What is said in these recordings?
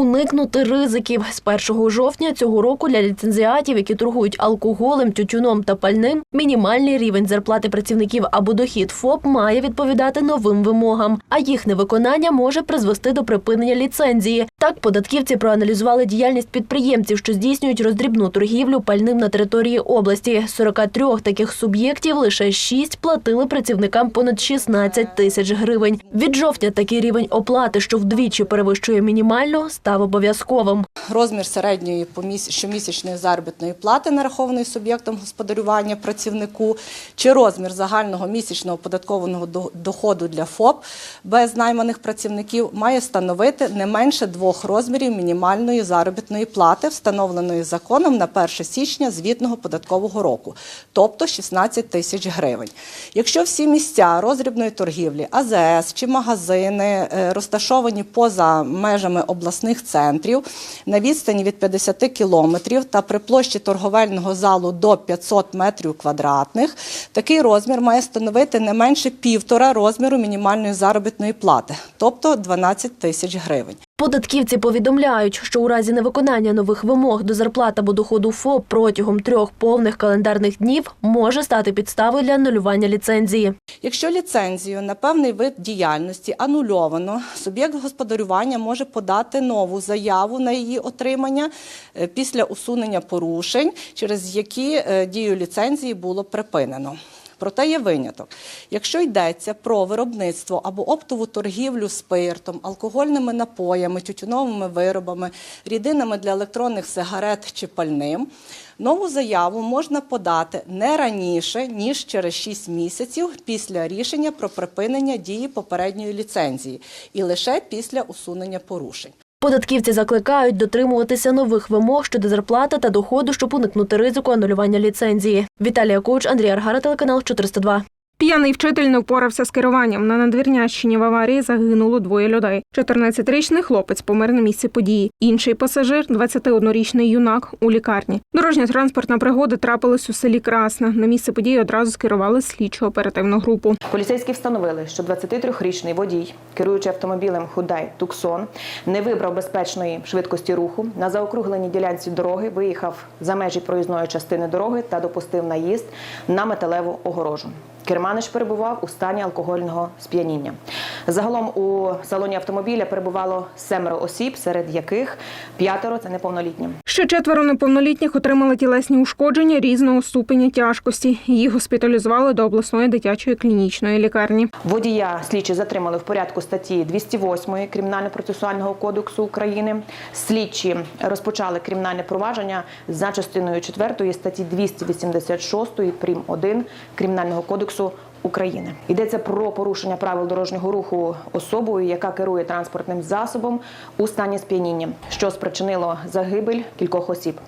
Уникнути ризиків з 1 жовтня цього року для ліцензіатів, які торгують алкоголем, тютюном та пальним, мінімальний рівень зарплати працівників або дохід ФОП має відповідати новим вимогам, а їх невиконання може призвести до припинення ліцензії. Так, податківці проаналізували діяльність підприємців, що здійснюють роздрібну торгівлю пальним на території області. З 43 таких суб'єктів лише 6 платили працівникам понад 16 тисяч гривень. Від жовтня такий рівень оплати, що вдвічі перевищує мінімальну, став обов'язковим. Розмір середньої щомісячної заробітної плати, нарахованої суб'єктом господарювання працівнику, чи розмір загального місячного оподаткованого до- доходу для ФОП без найманих працівників має становити не менше двох розмірів мінімальної заробітної плати, встановленої законом на 1 січня звітного податкового року, тобто 16 тисяч гривень. Якщо всі місця роздрібної торгівлі, АЗС чи магазини е, розташовані поза межами обласних центрів на відстані від 50 кілометрів та при площі торговельного залу до 500 метрів квадратних, такий розмір має становити не менше півтора розміру мінімальної заробітної плати, тобто 12 тисяч гривень. Податківці повідомляють, що у разі невиконання нових вимог до зарплат або доходу ФОП протягом трьох повних календарних днів може стати підставою для анулювання ліцензії. Якщо ліцензію на певний вид діяльності анульовано, суб'єкт господарювання може подати нову заяву на її отримання е, після усунення порушень, через які е, дію ліцензії було припинено. Проте є виняток. Якщо йдеться про виробництво або оптову торгівлю спиртом, алкогольними напоями, тютюновими виробами, рідинами для електронних сигарет чи пальним, нову заяву можна подати не раніше, ніж через 6 місяців після рішення про припинення дії попередньої ліцензії і лише після усунення порушень. Податківці закликають дотримуватися нових вимог щодо зарплати та доходу, щоб уникнути ризику анулювання ліцензії. Віталія Коуч, Андрій Аргара, телеканал 402. П'яний вчитель не впорався з керуванням. На надвірнящині в аварії загинуло двоє людей. 14-річний хлопець помер на місці події. Інший пасажир, 21-річний юнак, у лікарні. Дорожня транспортна пригода трапилась у селі Красна. На місце події одразу скерували слідчо оперативну групу. Поліцейські встановили, що 23-річний водій, керуючи автомобілем Худай Туксон, не вибрав безпечної швидкості руху. На заокругленій ділянці дороги виїхав за межі проїзної частини дороги та допустив наїзд на металеву огорожу. Керманич перебував у стані алкогольного сп'яніння. Загалом у салоні автомобіля перебувало семеро осіб, серед яких п'ятеро це неповнолітні. Ще четверо неповнолітніх отримали тілесні ушкодження різного ступеня тяжкості. Їх госпіталізували до обласної дитячої клінічної лікарні. Водія слідчі затримали в порядку статті 208 Кримінально-процесуального кодексу України. Слідчі розпочали кримінальне провадження за частиною 4 статті 286 прим. 1 Кримінального кодексу України. Йдеться про порушення правил дорожнього руху особою, яка керує транспортним засобом у стані сп'яніння, що спричинило загибель кількох осіб.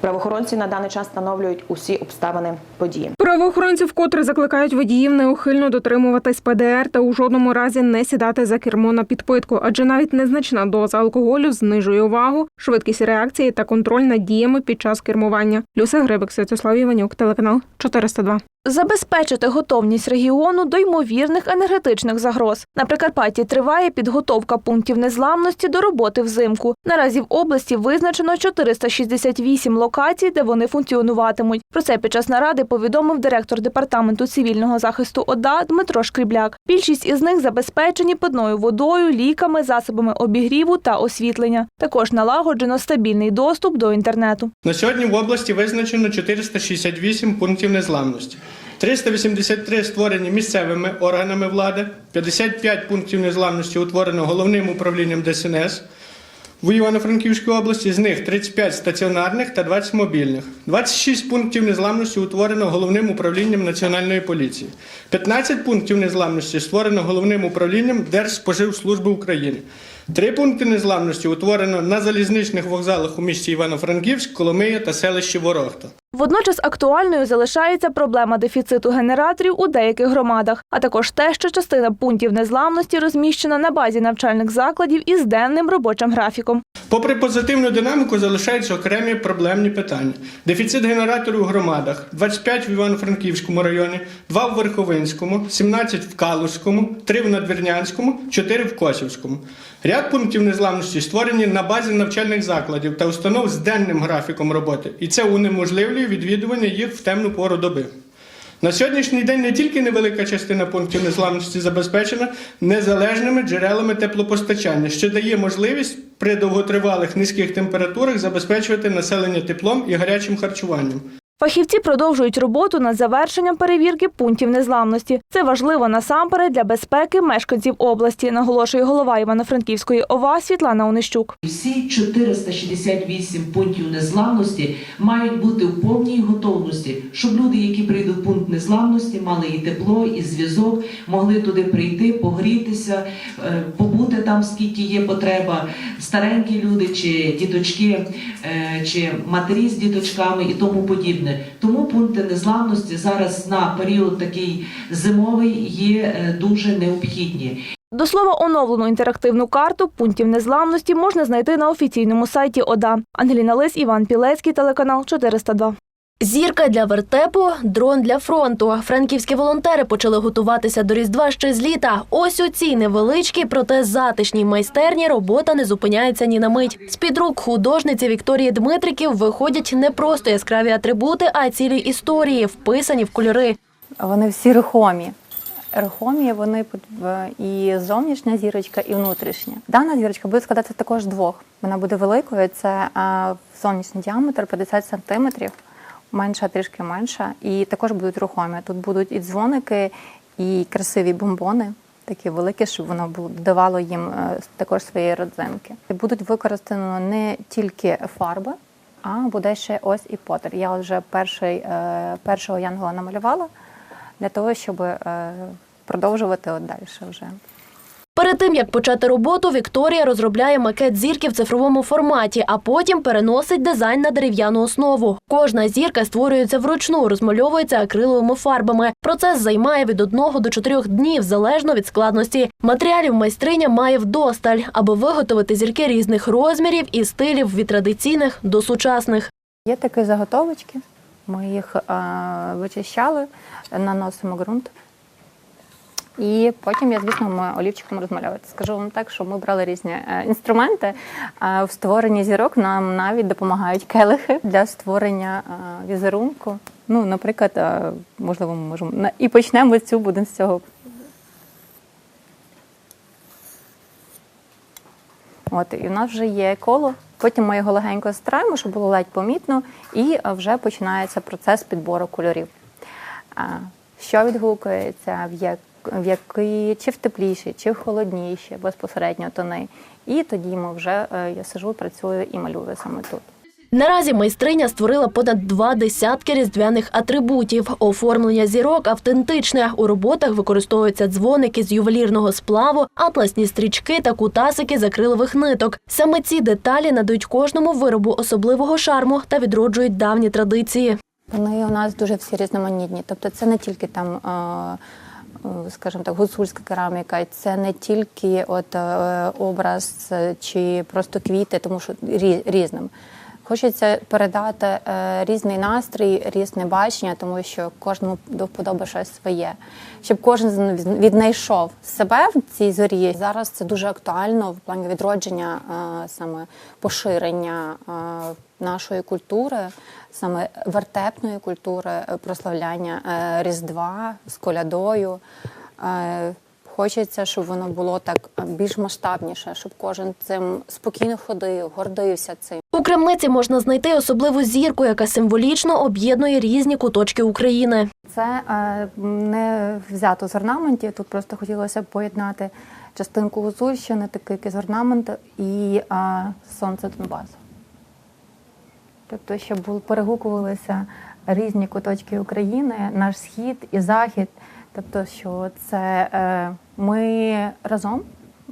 Правоохоронці на даний час встановлюють усі обставини події. Правоохоронці вкотре закликають водіїв неухильно дотримуватись ПДР та у жодному разі не сідати за кермо на підпитку, адже навіть незначна доза алкоголю знижує увагу, швидкість реакції та контроль над діями під час кермування. Люся Грибик, Святослав Іванюк, телеканал 402. Забезпечити готовність регіону до ймовірних енергетичних загроз. На Прикарпатті триває підготовка пунктів незламності до роботи взимку. Наразі в області визначено 468 локацій, де вони функціонуватимуть. Про це під час наради повідомив директор департаменту цивільного захисту ОДА Дмитро Шкрібляк. Більшість із них забезпечені питною водою, ліками, засобами обігріву та освітлення. Також налагоджено стабільний доступ до інтернету. На сьогодні в області визначено 468 пунктів незламності. 383 створені місцевими органами влади, 55 пунктів незламності утворено головним управлінням ДСНС в Івано-Франківській області, з них 35 стаціонарних та 20 мобільних. 26 пунктів незламності утворено головним управлінням Національної поліції. 15 пунктів незламності створено головним управлінням Держспоживслужби України. Три пункти незламності утворено на залізничних вокзалах у місті Івано-Франківськ, Коломия та селищі Ворохта. Водночас актуальною залишається проблема дефіциту генераторів у деяких громадах, а також те, що частина пунктів незламності розміщена на базі навчальних закладів із денним робочим графіком. Попри позитивну динаміку, залишаються окремі проблемні питання: дефіцит генераторів у громадах 25 в Івано-Франківському районі, 2 в Верховинському, 17 в Калузькому, 3 в Надвірнянському, 4 в Косівському. Ряд пунктів незламності створені на базі навчальних закладів та установ з денним графіком роботи, і це унеможливлює відвідування їх в темну пору доби. На сьогоднішній день не тільки невелика частина пунктів незламності забезпечена незалежними джерелами теплопостачання, що дає можливість при довготривалих низьких температурах забезпечувати населення теплом і гарячим харчуванням. Фахівці продовжують роботу над завершенням перевірки пунктів незламності. Це важливо насамперед для безпеки мешканців області, наголошує голова Івано-Франківської ОВА Світлана Онищук. Всі 468 пунктів незламності мають бути в повній готовності, щоб люди, які прийдуть в пункт незламності, мали і тепло, і зв'язок, могли туди прийти, погрітися, е, побути там, скільки є потреба, старенькі люди, чи діточки, е, чи матері з діточками і тому подібне. Тому пункти незламності зараз на період такий зимовий є е, дуже необхідні. До слова, оновлену інтерактивну карту пунктів незламності можна знайти на офіційному сайті ОДА. Ангеліна Лис, Іван Пілецький, телеканал 402. Зірка для вертепу, дрон для фронту. Франківські волонтери почали готуватися до Різдва ще з літа. Ось у цій невеличкій, проте затишній майстерні робота не зупиняється ні на мить. З під рук художниці Вікторії Дмитриків виходять не просто яскраві атрибути, а цілі історії, вписані в кольори. Вони всі рухомі. Рухомі вони в- і зовнішня зірочка, і внутрішня. Дана зірочка буде складатися також двох. Вона буде великою. Це а, зовнішній діаметр 50 сантиметрів, менша, трішки менша. І також будуть рухомі. Тут будуть і дзвоники, і красиві бомбони. Такі великі, щоб воно давало їм е, також свої родзинки. Будуть використано не тільки фарби, а буде ще ось і потер. Я вже перший, е, першого янгола намалювала для того, щоб е, продовжувати от далі вже. Перед тим як почати роботу, Вікторія розробляє макет зірки в цифровому форматі, а потім переносить дизайн на дерев'яну основу. Кожна зірка створюється вручну, розмальовується акриловими фарбами. Процес займає від одного до чотирьох днів, залежно від складності. Матеріалів майстриня має вдосталь, аби виготовити зірки різних розмірів і стилів від традиційних до сучасних. Є такі заготовочки, ми їх вичищали, наносимо ґрунт. І потім я, звісно, олівчиком розмальовувати. Скажу вам так, що ми брали різні е, інструменти. В створенні зірок нам навіть допомагають келихи для створення е, візерунку. Ну, наприклад, е, можливо, ми можемо і почнемо цю, будемо з цього. От, і в нас вже є коло. Потім ми його легенько стираємо, щоб було ледь помітно, і вже починається процес підбору кольорів. Що відгукується, в, як, в які, чи в тепліші, чи в холодніші безпосередньо тони. І тоді ми вже е, я сижу, працюю і малюю саме тут. Наразі майстриня створила понад два десятки різдвяних атрибутів. Оформлення зірок автентичне. У роботах використовуються дзвоники з ювелірного сплаву, атласні стрічки та кутасики з акрилових ниток. Саме ці деталі надають кожному виробу особливого шарму та відроджують давні традиції. Вони у нас дуже всі різноманітні. Тобто це не тільки там, е, скажімо так, гуцульська кераміка, це не тільки от е, образ чи просто квіти, тому що рі- різним. Хочеться передати е, різний настрій, різне бачення, тому що кожному до вподоби щось своє, щоб кожен віднайшов себе в цій зорі. Зараз це дуже актуально в плані відродження е, саме поширення е, нашої культури, саме вертепної культури, прославляння Різдва з колядою. Хочеться, щоб воно було так більш масштабніше, щоб кожен цим спокійно ходив, гордився цим. У крамниці можна знайти особливу зірку, яка символічно об'єднує різні куточки України. Це е, не взято з орнаментів. Тут просто хотілося б поєднати частинку гуцульщини, такий якийсь орнамент і е, сонце Донбасу. Тобто, щоб перегукувалися різні куточки України, наш схід і захід. Тобто, що це е, ми разом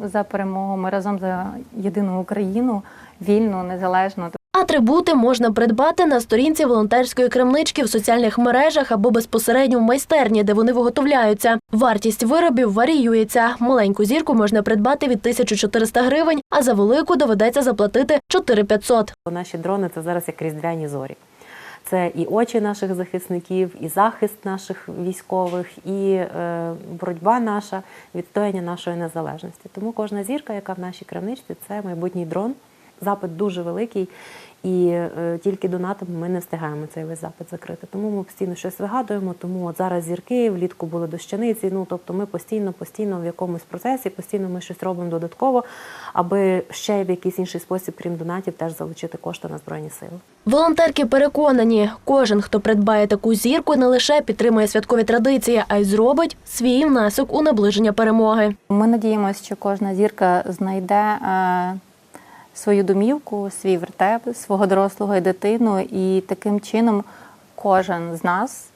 за перемогу, ми разом за єдину Україну, вільну, незалежну. Атрибути можна придбати на сторінці волонтерської крамнички в соціальних мережах або безпосередньо в майстерні, де вони виготовляються. Вартість виробів варіюється. Маленьку зірку можна придбати від 1400 гривень, а за велику доведеться заплатити 4500. Наші дрони це зараз як різдвяні зорі. Це і очі наших захисників, і захист наших військових, і е, боротьба наша, відстояння нашої незалежності. Тому кожна зірка, яка в нашій крамничці, це майбутній дрон. Запит дуже великий, і е, тільки донатом ми не встигаємо цей весь запит закрити. Тому ми постійно щось вигадуємо. Тому от зараз зірки влітку були дощаниці. Ну тобто, ми постійно, постійно в якомусь процесі, постійно ми щось робимо додатково, аби ще в якийсь інший спосіб, крім донатів, теж залучити кошти на збройні сили. Волонтерки переконані, кожен, хто придбає таку зірку, не лише підтримує святкові традиції, а й зробить свій внесок у наближення перемоги. Ми надіємося, що кожна зірка знайде е, свою домівку, свій вертеп, свого дорослого і дитину, і таким чином кожен з нас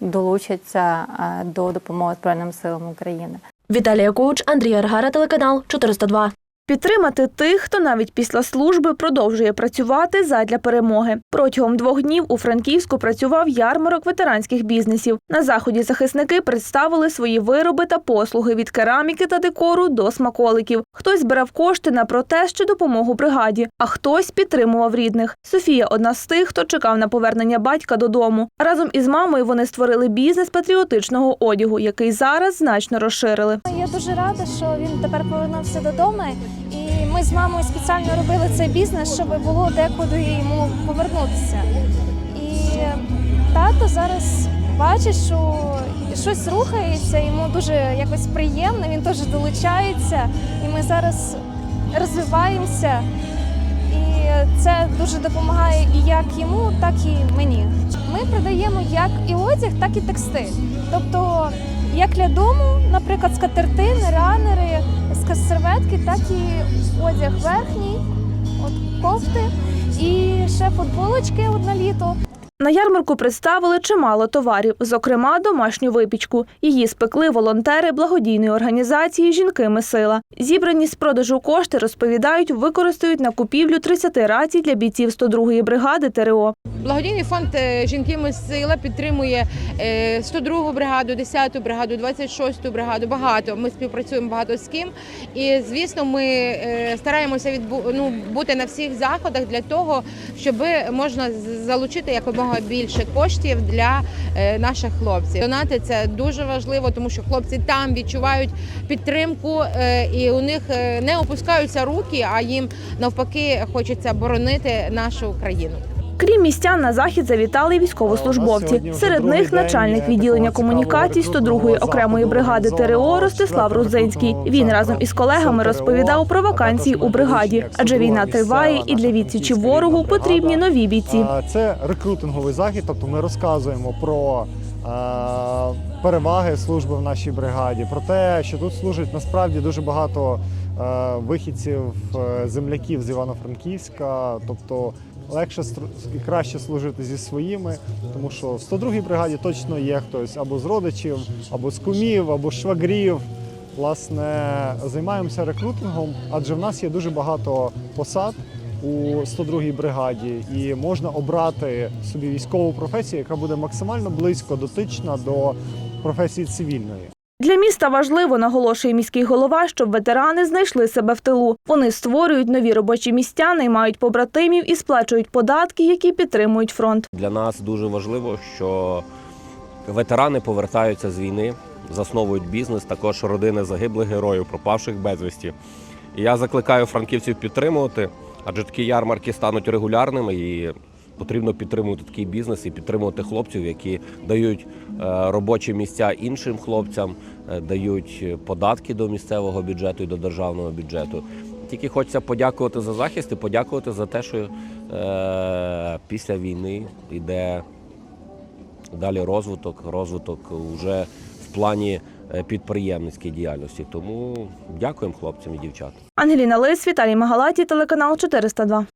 долучиться е, до допомоги Збройним силам України. Віталія Коуч, Андрій Аргара, телеканал 402. Підтримати тих, хто навіть після служби продовжує працювати задля перемоги. Протягом двох днів у Франківську працював ярмарок ветеранських бізнесів. На заході захисники представили свої вироби та послуги від кераміки та декору до смаколиків. Хтось збирав кошти на протест чи допомогу бригаді, а хтось підтримував рідних. Софія одна з тих, хто чекав на повернення батька додому. Разом із мамою вони створили бізнес патріотичного одягу, який зараз значно розширили. Я дуже рада, що він тепер повернувся додому. І ми з мамою спеціально робили цей бізнес, щоб було декуди йому повернутися. І тато зараз бачить, що щось рухається, йому дуже якось приємно, він теж долучається. І ми зараз розвиваємося. І це дуже допомагає і як йому, так і мені. Ми продаємо як і одяг, так і текстиль. Тобто, як для дому, наприклад, скатертини, ранери, ска- серветки, так і одяг верхній, от кофти і ще футболочки одне літо. На ярмарку представили чимало товарів, зокрема домашню випічку. Її спекли волонтери благодійної організації Жінки ми сила. Зібрані з продажу кошти розповідають, використають на купівлю 30 рацій для бійців 102-ї бригади ТРО. Благодійний фонд е, Жінки ми сила підтримує е, 102-гу бригаду, 10-ту бригаду, 26-ту бригаду. Багато ми співпрацюємо багато з ким. І звісно, ми е, стараємося відбу, ну, бути на всіх заходах для того, щоб можна залучити якомога більше коштів для е, наших хлопців. Донати це дуже важливо, тому що хлопці там відчувають підтримку, е, і у них е, не опускаються руки, а їм навпаки хочеться боронити нашу країну. Крім містян, на захід завітали й військовослужбовці. Серед них начальник відділення комунікацій 102-ї окремої бригади ТРО Ростислав Рудзинський. Він разом із колегами розповідав про вакансії у бригаді, адже війна триває, і для відсічі ворогу потрібні нові бійці. Це рекрутинговий захід, тобто ми розказуємо про переваги служби в нашій бригаді, про те, що тут служить насправді дуже багато вихідців, е, земляків з Івано-Франківська, тобто легше і краще служити зі своїми, тому що в 102-й бригаді точно є хтось або з родичів, або з кумів, або з швагрів. Власне, займаємося рекрутингом, адже в нас є дуже багато посад у 102-й бригаді, і можна обрати собі військову професію, яка буде максимально близько дотична до професії цивільної. Для міста важливо, наголошує міський голова, щоб ветерани знайшли себе в тилу. Вони створюють нові робочі місця, наймають побратимів і сплачують податки, які підтримують фронт. Для нас дуже важливо, що ветерани повертаються з війни, засновують бізнес, також родини загиблих героїв, пропавших безвісті. І я закликаю франківців підтримувати, адже такі ярмарки стануть регулярними і потрібно підтримувати такий бізнес і підтримувати хлопців, які дають е, робочі місця іншим хлопцям, е, дають податки до місцевого бюджету і до державного бюджету. Тільки хочеться подякувати за захист і подякувати за те, що е, після війни йде далі розвиток, розвиток вже в плані е, підприємницької діяльності. Тому дякуємо хлопцям і дівчатам. Ангеліна Лис, Віталій Магалаті, телеканал 402.